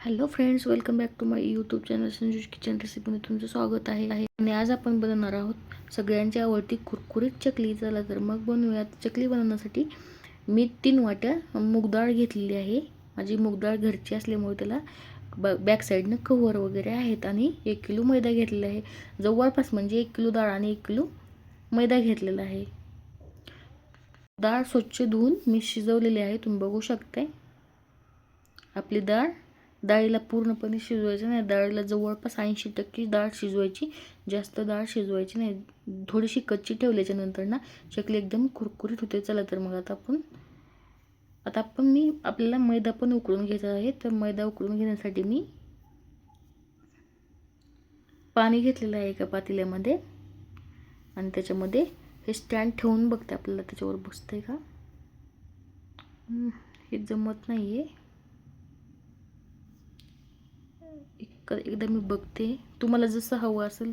Hello friends welcome back to my YouTube channel Sanju's kitchen रेसिपीमध्ये तुमचं स्वागत आहे. आहे. आणि आज आपण बनवणार आहोत सगळ्यांची आवडती कुरकुरीत चकली. चला तर मग बनवूयात. चकली बनवण्यासाठी मी तीन वाट्या मूगडाळ घेतलेली आहे. माझी मूगडाळ घरची असल्यामुळे त्याला ब बॅक साईडनं कव्हर वगैरे आहेत. आणि एक किलो मैदा घेतलेला आहे. जवळपास म्हणजे एक किलो डाळ आणि एक किलो मैदा घेतलेला आहे. डाळ स्वच्छ धुवून मी शिजवलेली आहे. तुम्ही बघू शकताय. आपली डाळ डाळीला पूर्णपणे शिजवायचं नाही. डाळीला जवळपास ऐंशी टक्के डाळ शिजवायची. जास्त डाळ शिजवायची नाही. थोडीशी कच्ची ठेवल्याच्या नंतर ना चकली एकदम कुरकुरीत होते. चला तर मग आता आपण आता आपण मी आपल्याला मैदा पण उकळून घ्यायचा आहे. तर मैदा उकळून घेण्यासाठी मी पाणी घेतलेलं आहे एका पातेल्यामध्ये. आणि त्याच्यामध्ये हे स्टँड ठेवून बघते आपल्याला त्याच्यावर बसतंय का? हे जमत नाही आहे एक एकदा मी बघते. तुम्हाला जसं हवं असेल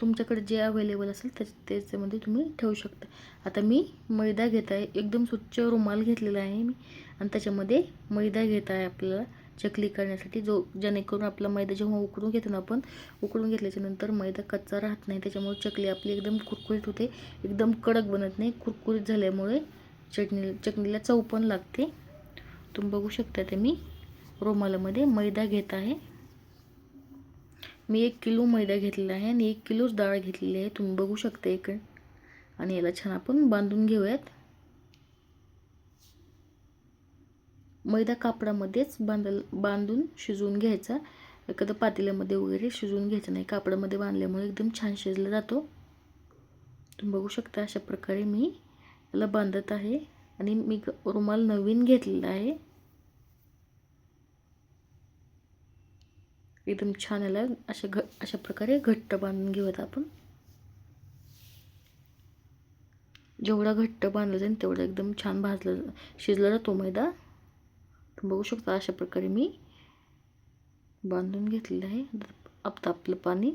तुमच्याकडे जे अवेलेबल असेल त्या त्याच्यामध्ये तुम्ही ठेवू शकता. आता मी मैदा घेत आहे. एकदम स्वच्छ रुमाल घेतलेला आहे मी. आणि त्याच्यामध्ये मैदा घेत आहे आपल्याला चकली करण्यासाठी. जो जेणेकरून आपला मैदा जेव्हा उकडून घेतो ना आपण उकडून घेतल्याच्यानंतर मैदा कच्चा राहत नाही. त्याच्यामुळे चकली आपली एकदम कुरकुरीत होते. एकदम कडक बनत नाही. कुरकुरीत झाल्यामुळे चटणी चटणीला चव पण लागते. तुम्ही बघू शकता ते मी रुमालामध्ये मैदा घेत आहे. मी एक किलो मैदा घेतलेला आहे आणि एक किलोच डाळ घेतलेली आहे. तुम्ही बघू शकता इकडे. आणि याला छान आपण बांधून घेऊयात. मैदा कापडामध्येच बांधल बांधून शिजवून घ्यायचा. एखादं पातेल्यामध्ये वगैरे शिजवून घ्यायचं नाही. कापडामध्ये बांधल्यामुळे एकदम छान शिजला जातो. तुम्ही बघू शकता अशा प्रकारे मी याला बांधत आहे. आणि मी रुमाल नवीन घेतलेला आहे. एकदम छान याला अशा घ अशा प्रकारे घट्ट बांधून घेऊयात आपण. जेवढा घट्ट बांधलं जाईल तेवढं एकदम छान भाजलं शिजला जातो मैदा. बघू शकता अशा प्रकारे मी बांधून घेतलेलं आहे. आता आपलं पाणी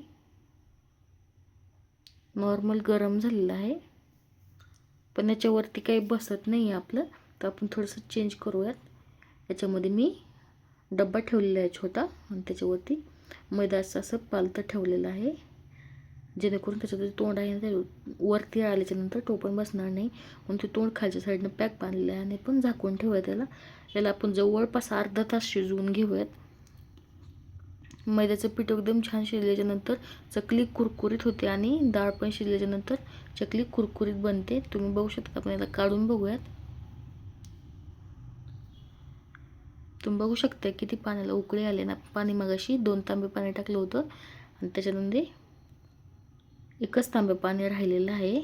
नॉर्मल गरम झालेलं आहे. पण याच्यावरती काही बसत नाही आहे आपलं. तर आपण थोडंसं चेंज करूयात. याच्यामध्ये मी डब्बा ठेवलेला आहे छोटा आणि त्याच्यावरती मैदाचं असं पालतं ठेवलेलं आहे. जेणेकरून त्याच्यात तोंड आहे ते वरती आल्याच्यानंतर टोपण बसणार नाही. म्हणून ते तोंड खालच्या साईडनं पॅक बांधलेलं आहे आणि पण झाकून ठेवूया त्याला. याला आपण जवळपास अर्धा तास शिजवून घेऊयात. मैद्याचं पीठ एकदम छान शिजल्याच्यानंतर चकली कुरकुरीत होते आणि डाळ पण शिजल्याच्यानंतर चकली कुरकुरीत बनते. तुम्ही बघू शकता आपण याला काढून बघूयात. तुम्ही बघू शकता किती पाण्याला उकळी आले ना. पाणी मगाशी दोन तांबे पाणी टाकलं होतं. आणि त्याच्यामध्ये एकच तांबे पाणी राहिलेलं आहे.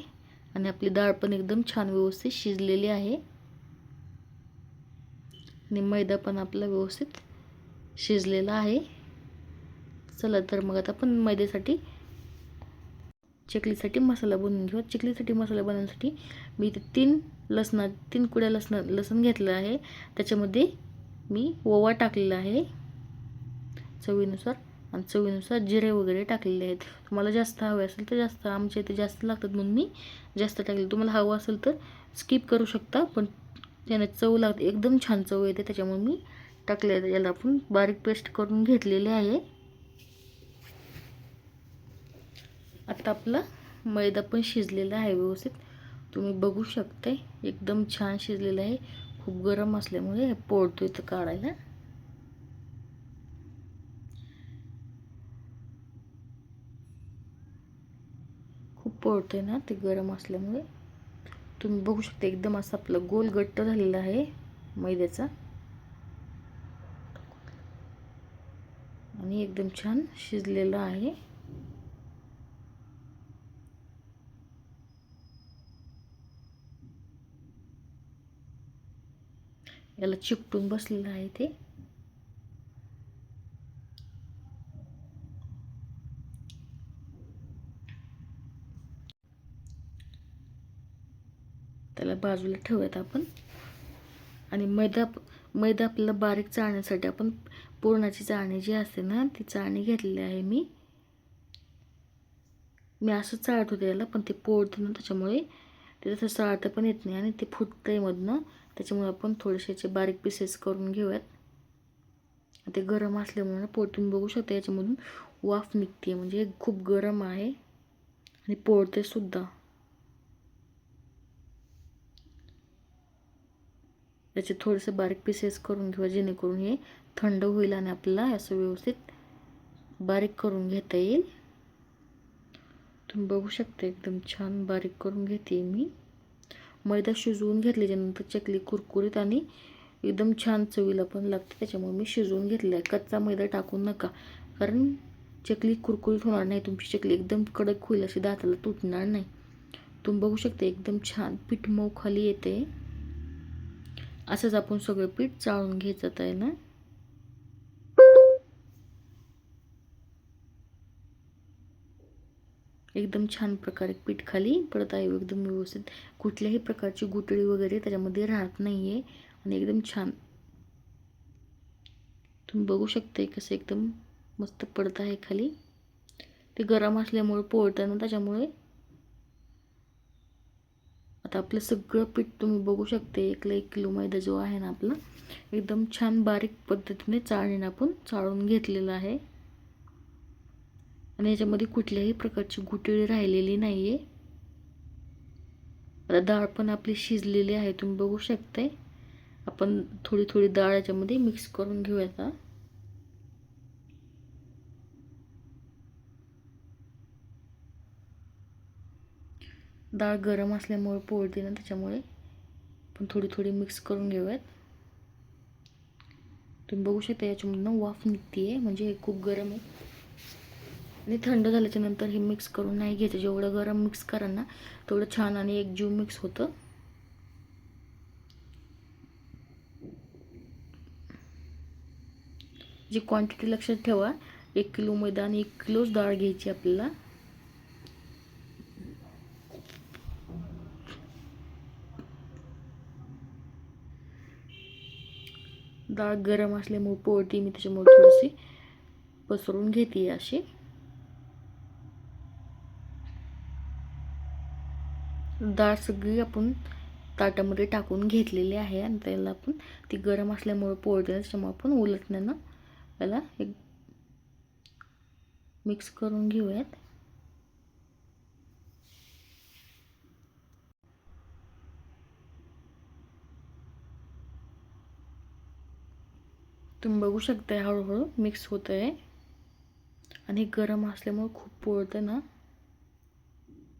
आणि आपली डाळ पण एकदम छान व्यवस्थित शिजलेली आहे. आणि मैदा पण आपला व्यवस्थित शिजलेला आहे. चला तर मग आता आपण मैद्यासाठी चिकलीसाठी मसाला बनवून घेऊ. चिकलीसाठी मसाला बनवण्यासाठी मी इथे तीन लसणा तीन कुड्या लसणा लसण घेतलं आहे. त्याच्यामध्ये मी ओवा टाकलेला आहे. चवीनुसार आणि चवीनुसार जिरे वगैरे टाकलेले आहेत. तुम्हाला जास्त हवे असेल तर जास्त आमच्या इथे जास्त लागतात म्हणून मी जास्त टाकले तुम्हाला हवं असेल तर स्किप करू शकता पण त्याने चव लागते. एकदम छान चव येते त्याच्यामुळे मी टाकले याला आपण बारीक पेस्ट करून घेतलेले आहे. आता आपला मैदा पण शिजलेला आहे व्यवस्थित. तुम्ही बघू शकता एकदम छान शिजलेलं आहे. खूप गरम असल्यामुळे हे पोळतो इथं काढायला. खूप पोळतोय ना ते गरम असल्यामुळे. तुम्ही बघू शकता एकदम असं आपलं गोल गट्ट झालेला आहे मैद्याचा. आणि एकदम छान शिजलेला आहे. याला चिकटून बसलेलं आहे ते. त्याला बाजूला ठेवूयात आपण. आणि मैदा मैदा आपल्याला बारीक चाळण्यासाठी आपण पुरणाची चाळणी जी असते ना ती चाळणी घेतलेली आहे मी. मी असं चाळत होते याला पण ते पोळतं ना त्याच्यामुळे ते तसं चाळता पण येत नाही आणि ते फुटतंय मधनं. त्याच्यामुळे आपण थोडेसे बारीक पीसेस करून घेऊयात. ते गरम असल्यामुळे पोळतून बघू शकता याच्यामधून वाफ निघते म्हणजे खूप गरम आहे. आणि पोळते सुद्धा. त्याचे थोडेसे बारीक पीसेस करून घेऊ जेणेकरून हे थंड होईल आणि आपल्याला असं व्यवस्थित बारीक करून घेता येईल. तुम्ही बघू शकता एकदम छान बारीक करून घेते मी. मैदा शिजवून घेतल्याच्यानंतर चकली कुरकुरीत आणि एकदम छान चवीला पण लागते. त्याच्यामुळे मी शिजवून घेतलं आहे. कच्चा मैदा टाकून नका. कारण चकली कुरकुरीत होणार नाही. तुमची चकली एकदम कडक होईल अशी दाताला तुटणार नाही. तुम्ही बघू शकता एकदम छान पीठ मऊ खाली येते. असंच आपण सगळं पीठ चाळून घ्यायचं आहे ना? एकदम छान प्रकारे पीठ खाली पडत आहे एकदम व्यवस्थित. कुठल्याही प्रकारची गुटळी वगैरे त्याच्यामध्ये राहत नाही आहे आणि एकदम छान. तुम्ही बघू शकता कसं एकदम मस्त पडत आहे खाली. ते गरम असल्यामुळे पोळतं ना त्याच्यामुळे. आता आपलं सगळं पीठ तुम्ही बघू शकते एकला एक किलो मैदा जो आहे ना आपला एकदम छान बारीक पद्धतीने चाळणीनं आपण चाळून घेतलेलं आहे. आणि याच्यामध्ये कुठल्याही प्रकारची गुटळी राहिलेली नाही आहे आता डाळ पण आपली शिजलेली आहे तुम्ही बघू शकताय. आपण थोडी थोडी डाळ याच्यामध्ये मिक्स करून घेऊयात डाळ गरम असल्यामुळे पोळते ना त्याच्यामुळे. पण थोडी थोडी मिक्स करून घेऊयात. तुम्ही बघू शकता याच्यामधून वाफ निघते आहे म्हणजे हे खूप गरम आहे. आणि थंड झाल्याच्यानंतर हे मिक्स करून नाही घ्यायचं. जेवढं गरम मिक्स करा ना तेवढं छान आणि एक जीव मिक्स होतं. जी क्वांटिटी लक्षात ठेवा एक किलो मैदा आणि एक किलोच डाळ घ्यायची आपल्याला. डाळ गरम असल्यामुळे पोळती मी त्याच्यामुळे थोडीशी पसरून घेते अशी. डाळ सगळी आपण ताटामध्ये टाकून घेतलेली आहे आणि त्याला आपण ती गरम असल्यामुळे पोळते त्याच्यामुळे आपण उलटण्यानं त्याला एक मिक्स करून घेऊयात. तुम्ही बघू शकताय हळूहळू मिक्स होत आहे आणि गरम असल्यामुळे खूप पोळतं ना.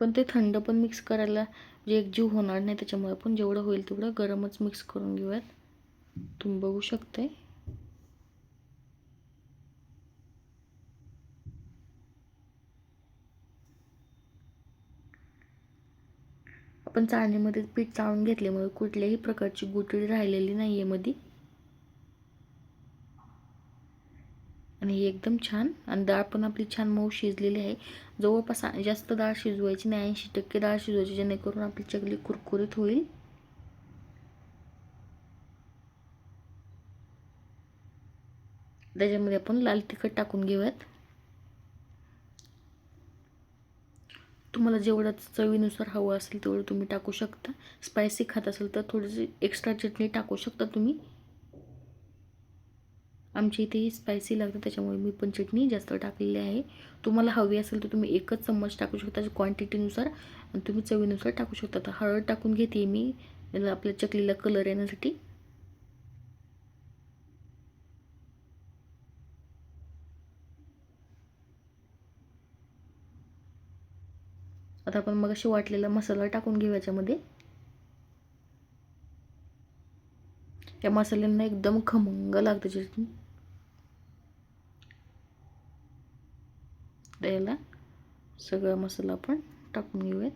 पण ते थंड पण मिक्स करायला जे एकजीव होणार नाही त्याच्यामुळे आपण जेवढं होईल तेवढं गरमच मिक्स करून घेऊयात. तुम्ही बघू शकते आपण चाळणीमध्ये पीठ चाळून घेतल्यामुळे कुठल्याही प्रकारची गुटळी राहिलेली नाही आहे मध्ये आणि ही एकदम छान. आणि डाळ पण आपली छान मऊ शिजलेली आहे. जवळपास जास्त डाळ शिजवायची नाही. ऐंशी टक्के डाळ शिजवायची जेणेकरून आपली चकली कुरकुरीत होईल. त्याच्यामध्ये आपण लाल तिखट टाकून घेऊयात. तुम्हाला जेवढं चवीनुसार हवं असेल तेवढं तुम्ही टाकू शकता. स्पायसी खात असेल तर थोडीशी एक्स्ट्रा चटणी टाकू शकता तुम्ही. आमच्या इथे स्पायसी लागतं त्याच्यामुळे मी पण चटणी जास्त टाकलेली आहे. तुम्हाला हवी असेल तर तुम्ही एकच चम्मच टाकू शकता क्वांटिटीनुसार आणि तुम्ही चवीनुसार टाकू शकता. तर हळद टाकून घेते मी. आपल्या चकलीला कलर येण्यासाठी. आता आपण मग अशी वाटलेला मसाला टाकून घेऊ याच्यामध्ये. या मसाल्यांना एकदम खमंग लागतं चटणी. द्यायला सगळा मसाला आपण टाकून घेऊयात.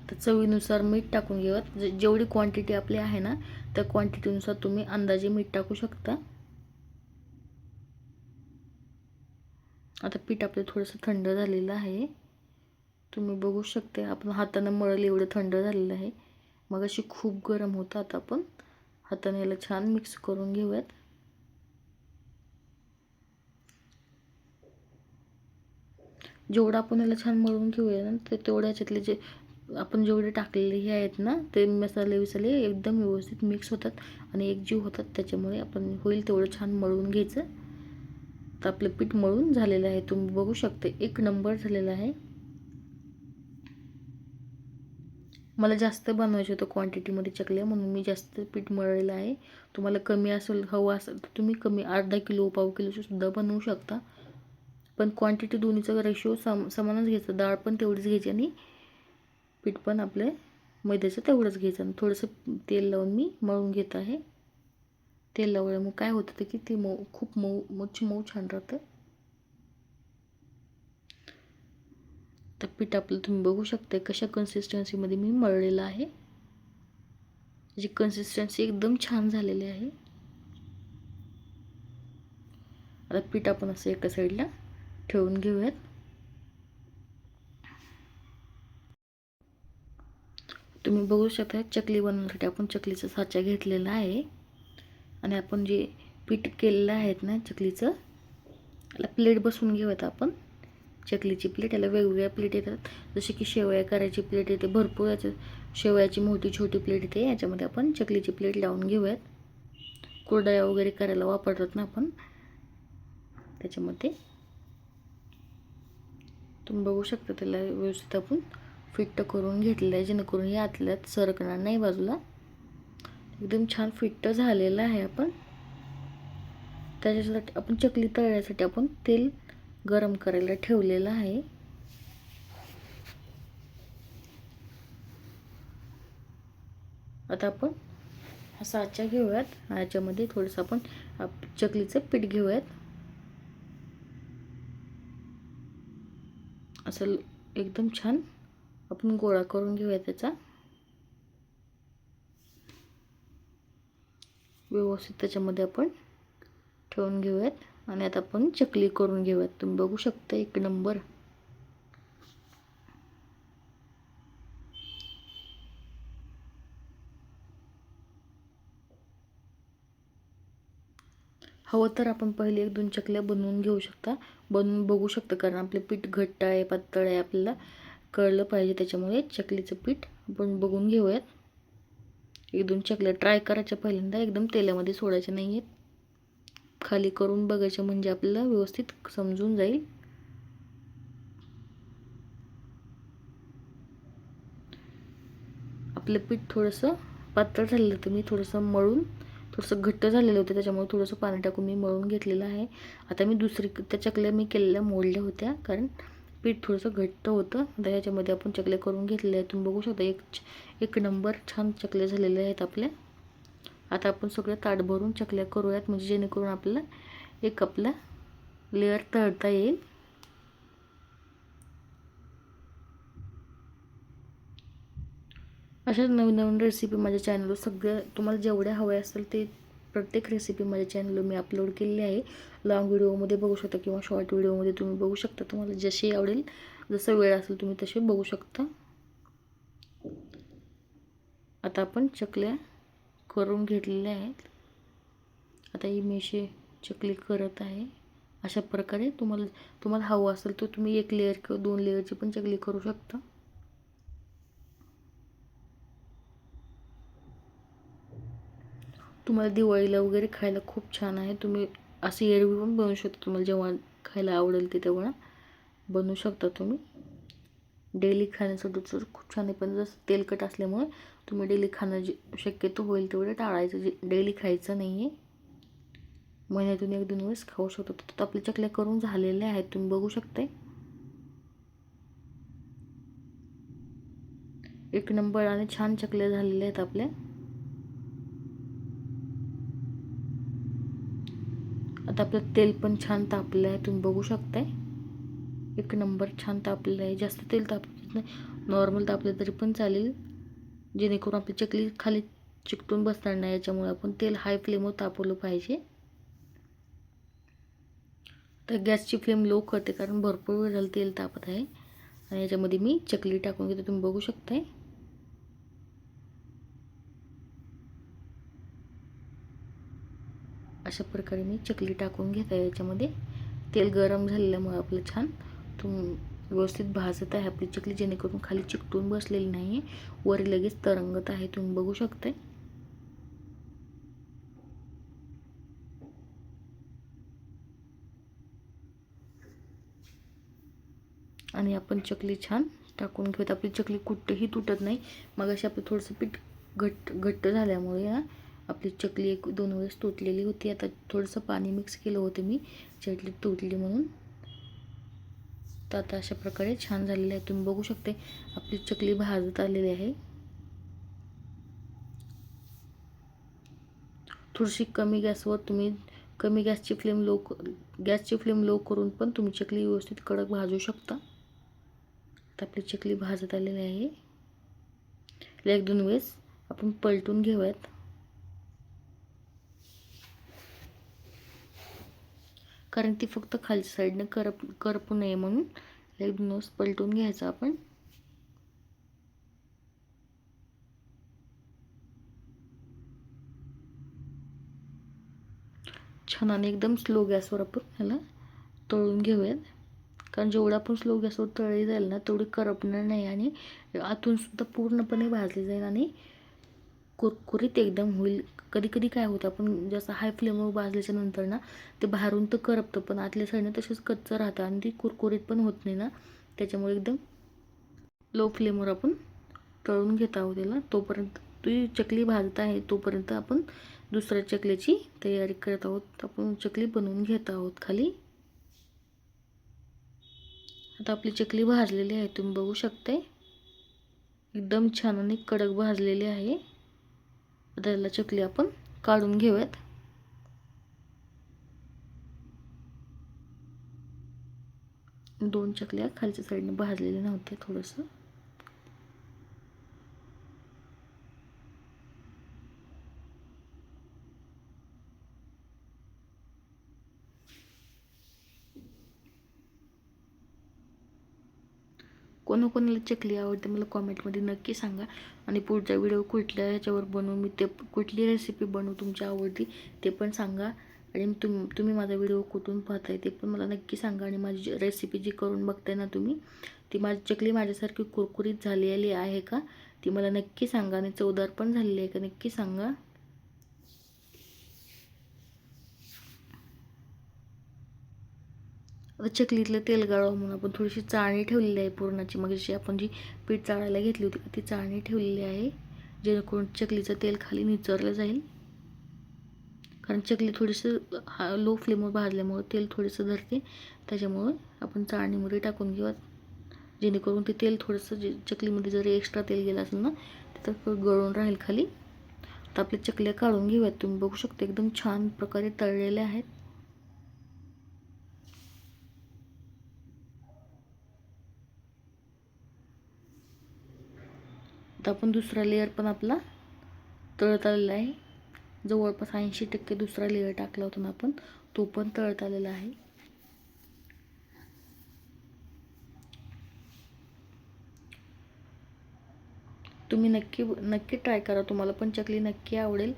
आता चवीनुसार मीठ टाकून घेऊयात. म्हणजे जेवढी क्वांटिटी आपली आहे ना त्या क्वांटिटीनुसार तुम्ही अंदाजे मीठ टाकू शकता. आता पीठ आपलं थोडंसं थंड झालेलं आहे. तुम्ही बघू शकते आपण हातानं मळलं एवढं थंड झालेलं आहे. मग अशी खूप गरम होतं आता आपण. हाताने याला छान मिक्स करून घेऊयात. जेवढं आपण याला छान मळून घेऊया ना ते तेवढ्या ह्याच्यातले जे आपण जेवढे टाकलेले हे आहेत ना ते मसाले विसाले एकदम व्यवस्थित मिक्स होतात आणि एकजीव होतात. त्याच्यामुळे आपण होईल तेवढं छान मळून घ्यायचं. तर आपलं पीठ मळून झालेलं आहे. तुम्ही बघू शकते एक नंबर झालेला आहे. मला जास्त बनवायचं होतं क्वांटिटीमध्ये चकल्या म्हणून मी जास्त पीठ मळलेलं आहे. तुम्हाला कमी असेल हवं असेल तर तुम्ही कमी अर्धा किलो पाव किलोचं सुद्धा बनवू शकता. पण क्वांटिटी दोन्हीचा रेशो सम समानच घ्यायचा. डाळ पण तेवढीच घ्यायची आणि पीठ पण आपलं मैद्याचं तेवढंच घ्यायचं. आणि थोडंसं तेल लावून मी मळून घेत आहे. तेल लावल्यामुळे काय होतं की ते मऊ खूप मऊ मच्छी मऊ छान राहतं. तर पीठ आपलं तुम्ही बघू शकता कशा कन्सिस्टन्सीमध्ये मी मळलेलं आहे. म्हणजे त्याची कन्सिस्टन्सी एकदम छान झालेली आहे. आता पीठ आपण असं एका साईडला ठेवून घेऊयात. तुम्ही बघू शकता चकली बनवण्यासाठी आपण चकलीचा साचा घेतलेला आहे. आणि आपण जे पीठ केलेलं आहेत ना चकलीचं त्याला प्लेट बसवून घेऊयात आपण. चकलीची प्लेट याला वेगवेगळ्या प्लेट येतात. जसे की शेवया करायची प्लेट येते भरपूर याचं शेवयाची मोठी छोटी प्लेट येते. याच्यामध्ये आपण चकलीची प्लेट लावून घेऊयात. कुरडया वगैरे करायला वापरतात ना आपण. त्याच्यामध्ये तुम्ही बघू शकता त्याला व्यवस्थित आपण फिट्ट करून घेतलेलं आहे. जेणेकरून हे आतल्यात सरकणार नाही बाजूला. एकदम छान फिट्ट झालेलं आहे आपण. त्याच्यासाठी आपण चकली तळण्यासाठी आपण तेल गरम करायला ठेवलेलं आहे. आता आपण हा साचा घेऊयात. याच्यामध्ये थोडंसं आपण चकलीचं पीठ घेऊयात. असं एकदम छान. आपण गोळा करून घेऊया त्याचा. व्यवस्थित त्याच्यामध्ये आपण ठेवून घेऊयात. आणि आता आपण चकली करून घेऊयात. तुम्ही बघू शकता एक नंबर. हवं तर आपण पहिले एक दोन चकल्या बनवून घेऊ शकता. बनवून बघू शकता कारण आपले पीठ घट्ट आहे पातळ आहे आपल्याला कळलं पाहिजे. त्याच्यामुळे चकलीचं पीठ आपण बघून घेऊयात. एक दोन चकल्या ट्राय करायच्या पहिल्यांदा. एकदम तेलामध्ये सोडायच्या नाही आहेत खाली करून बघायचं म्हणजे आपल्याला व्यवस्थित समजून जाईल. आपलं पीठ थोडंसं पातळ झालेलं तर मी थोडंसं मळून थोडंसं घट्ट झालेलं होतं त्याच्यामुळे थोडंसं पाणी टाकून मी मळून घेतलेलं आहे. आता मी दुसरी त्या चकल्या मी केलेल्या मोडल्या होत्या कारण पीठ थोडंसं घट्ट होतं. आता ह्याच्यामध्ये आपण चकल्या करून घेतलेल्या आहेत. तुम्ही बघू शकता एक एक नंबर छान चकल्या झालेल्या आहेत आपल्या. आता आपण सगळं ताट भरून चकल्या करूयात म्हणजे जेणेकरून आपल्याला एक आपला लेअर तळता येईल. अशाच नवीन नवीन रेसिपी माझ्या चॅनलवर सगळ्या तुम्हाला जेवढ्या हव्या असतील ते प्रत्येक रेसिपी माझ्या चॅनलवर मी अपलोड केलेली आहे. लॉंग व्हिडिओमध्ये बघू शकता किंवा शॉर्ट व्हिडिओमध्ये तुम्ही बघू शकता. तुम्हाला जशी आवडेल जसं वेळ असेल तुम्ही तसे बघू शकता. आता आपण चकल्या करून घेतलेल्या आहेत. आता ही मेशी चकली करत आहे. अशा प्रकारे तुम्हाला तुम्हाला हवं असेल तर तुम्ही एक लेअर किंवा दोन लेअरची पण चकली करू शकता. तुम्हाला दिवाळीला वगैरे खायला खूप छान आहे. तुम्ही असे एरवी पण बनवू शकता. तुम्हाला जेव्हा खायला आवडेल ते तेव्हा बनवू शकता तुम्ही. डेली खाण्यासाठी तर खूप छान आहे. पण जसं तेलकट असल्यामुळे तुम्ही डेली खाणं जे शक्यतो होईल तेवढं टाळायचं. जे डेली खायचं नाही आहे. महिन्यातून एक दोन वेळेस खाऊ शकतो. तर आपल्या चकल्या करून झालेल्या आहेत. तुम्ही बघू शकताय. एक नंबर आणि छान चकल्या झालेल्या आहेत आपल्या. आता आपलं तेल पण छान तापलं आहे तुम्ही बघू शकताय. एक नंबर छान तापलेलं आहे जास्त तेल तापत नाही नॉर्मल तापलं तरी पण चालेल. जेणेकरून आपली चकली खाली चिकटून बसणार नाही याच्यामुळे आपण तेल हाय फ्लेमवर तापवलं पाहिजे. तर गॅसची फ्लेम लो करते कारण भरपूर वेळ झालं तेल तापत आहे. आणि याच्यामध्ये मी चकली टाकून घेते तुम्ही बघू शकताय. अशा प्रकारे मी चकली टाकून घेत आहे याच्यामध्ये. तेल गरम झालेल्यामुळे आपलं छान तुम व्यवस्थित भाजत आहे आपली चकली जेणेकरून खाली चिकटून बसलेली नाही वर लगेच तरंगत आहे तुम्ही बघू शकताय. आणि आपण चकली छान टाकून घेऊयात. आपली चकली कुठंही तुटत नाही. मग अशी आपलं थोडंसं पीठ घट्ट घट्ट झाल्यामुळे आपली चकली एक दोन वेळेस तुटलेली होती. आता थोडंसं पाणी मिक्स केलं होतं मी. चटली तुटली म्हणून. तर आता अशा प्रकारे छान झालेलं आहे. तुम्ही बघू शकते आपली चकली भाजत आलेली आहे. थोडीशी कमी गॅसवर तुम्ही कमी गॅसची फ्लेम लो गॅसची फ्लेम लो करून पण तुम्ही चकली व्यवस्थित कडक भाजू शकता. तर आपली चकली भाजत आलेली आहे. एक दोन वेळेस आपण पलटून घेऊयात. कारण ती फक्त खालच्या साईडनं करप करपू नये म्हणून एक दोन पलटून घ्यायचा आपण. छान आणि एकदम स्लो गॅसवर आपण ह्याला तळून घेऊयात. कारण जेवढं आपण स्लो गॅसवर तळली जाईल ना तेवढी करपणार नाही आणि आतून सुद्धा पूर्णपणे भाजली जाईल आणि कुरकुरीत एकदम होईल. कधी कधी काय होतं आपण जसं हाय फ्लेमवर भाजल्याच्या नंतर ना ते बाहेरून तर करपतं पण आतल्या साईडनं तसंच कच्चं राहतं आणि ती कुरकुरीत पण होत नाही ना. त्याच्यामुळे एकदम लो फ्लेमवर आपण तळून घेत आहोत त्याला. तोपर्यंत ती चकली भाजत आहे तोपर्यंत आपण दुसऱ्या चकलीची तयारी करत आहोत. आपण चकली बनवून घेत आहोत खाली. आता आपली चकली भाजलेली आहे तुम्ही बघू शकताय. एकदम छान आणि कडक भाजलेली आहे. आता चकली आपण काढून घेऊयात. दोन चकल्या खालच्या साईडने भाजलेल्या नव्हत्या थोडंसं. कोणाकोणाला चकली आवडते मला कॉमेंटमध्ये नक्की सांगा. आणि पुढचा व्हिडिओ कुठल्या ह्याच्यावर बनवू मी ते कुठली रेसिपी बनवू तुमच्या आवडती ते पण सांगा. आणि तुम तुम्ही माझा व्हिडिओ कुठून पाहताय ते पण मला नक्की सांगा. आणि माझी रेसिपी जी करून बघताय ना तुम्ही ती माझी चकली माझ्यासारखी कुरकुरीत झालेली आहे का? ती मला नक्की सांगा. आणि चवदार पण झालेली आहे का? नक्की सांगा. आता चकलीतलं तेल गाळावं म्हणून आपण थोडीशी चाळणी ठेवलेली आहे पुरणाची. मग जशी आपण जी पीठ चाळायला घेतली होती ती चाळणी ठेवलेली आहे जेणेकरून चकलीचं तेल खाली निचरलं जाईल. कारण चकली थोडीसं हा लो फ्लेमवर भाजल्यामुळं तेल थोडंसं धरते. त्याच्यामुळं आपण चाळणीमध्ये टाकून घेऊ. जेणेकरून ते तेल थोडंसं जे चकलीमध्ये जरी एक्स्ट्रा तेल गेलं असेल ना तिथं गळून राहील खाली. तर आपल्या चकल्या काढून घेऊयात. तुम्ही बघू शकता एकदम छान प्रकारे तळलेल्या आहेत. आता आपण दुसरा लेअर पण आपला तळत आलेला आहे. जवळपास ऐंशी टक्के दुसरा लेअर टाकला होता ना आपण तो पण तळत आलेला आहे. तुम्ही नक्की नक्की ट्राय करा. तुम्हाला पण चकली नक्की आवडेल.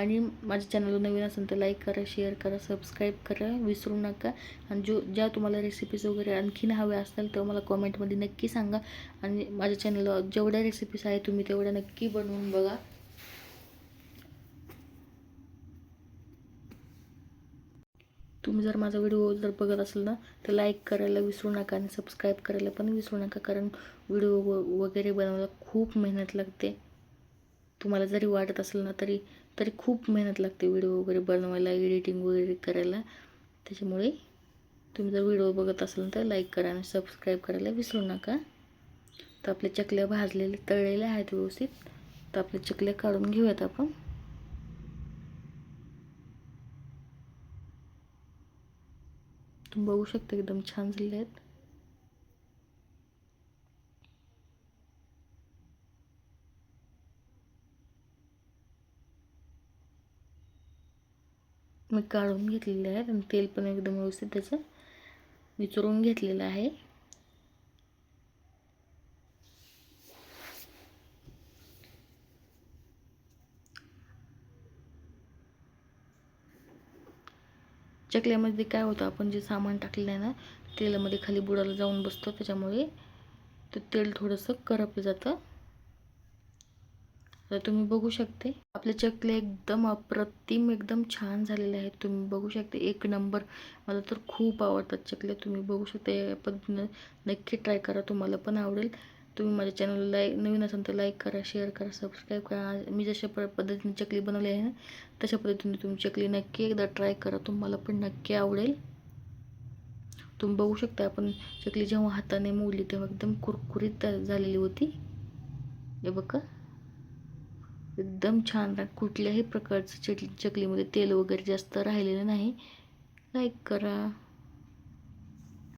आणि माझ्या चॅनल नवीन असेल तर लाईक करा शेअर करा सबस्क्राईब करा विसरू नका. आणि जो ज्या तुम्हाला रेसिपीज वगैरे आणखीन हव्या असतील तर मला कॉमेंटमध्ये नक्की सांगा. आणि माझ्या चॅनलवर जेवढ्या रेसिपीज आहे तुम्ही तेवढ्या नक्की बनवून बघा. तुम्ही जर माझा व्हिडिओ जर बघत असेल ना तर लाईक करायला विसरू नका आणि सबस्क्राईब करायला पण विसरू नका. कारण व्हिडिओ वगैरे बनवायला खूप मेहनत लागते. तुम्हाला जरी वाटत असेल ना तरी तरी खूप मेहनत लागते व्हिडिओ वगैरे बनवायला एडिटिंग वगैरे करायला. त्याच्यामुळे तुम्ही जर व्हिडिओ बघत असाल तर लाईक करा आणि सबस्क्राईब करायला विसरू नका. तर आपल्या चकल्या भाजलेल्या तळलेल्या आहेत व्यवस्थित. तर आपल्या चकल्या काढून घेऊयात आपण. तुम्ही बघू शकता एकदम छान झाले आहेत. मी काढून घेतलेले आहेत आणि तेल पण एकदम व्यवस्थित त्याचं विचरून घेतलेलं आहे. चकल्यामध्ये काय होतं आपण जे सामान टाकलेलं आहे ना तेलामध्ये खाली बुडाला जाऊन बसतं त्याच्यामुळे ते तेल थोडंसं करपलं जातं. तर तुम्ही बघू शकते. आपले चकले एकदम अप्रतिम एकदम छान झालेले आहेत. तुम्ही बघू शकते. एक नंबर. मला तर खूप आवडतात चकले. तुम्ही बघू शकता. या पद्धतीनं नक्की ट्राय करा. तुम्हाला पण आवडेल. तुम्ही माझ्या चॅनलला लाईक नवीन असाल तर लाईक करा शेअर करा सबस्क्राईब करा. मी जशा प पद्धतीने चकली बनवली आहे ना तशा पद्धतीने तुम्ही चकली नक्की एकदा ट्राय करा. तुम्हाला पण नक्की आवडेल. तुम्ही बघू शकता. आपण चकली जेव्हा हाताने मोडली तेव्हा एकदम कुरकुरीत झालेली होती. हे बघा. एकदम छान कुठल्याही प्रकारचं चक चकलीमध्ये तेल वगैरे जास्त राहिलेलं नाही. लाईक करा.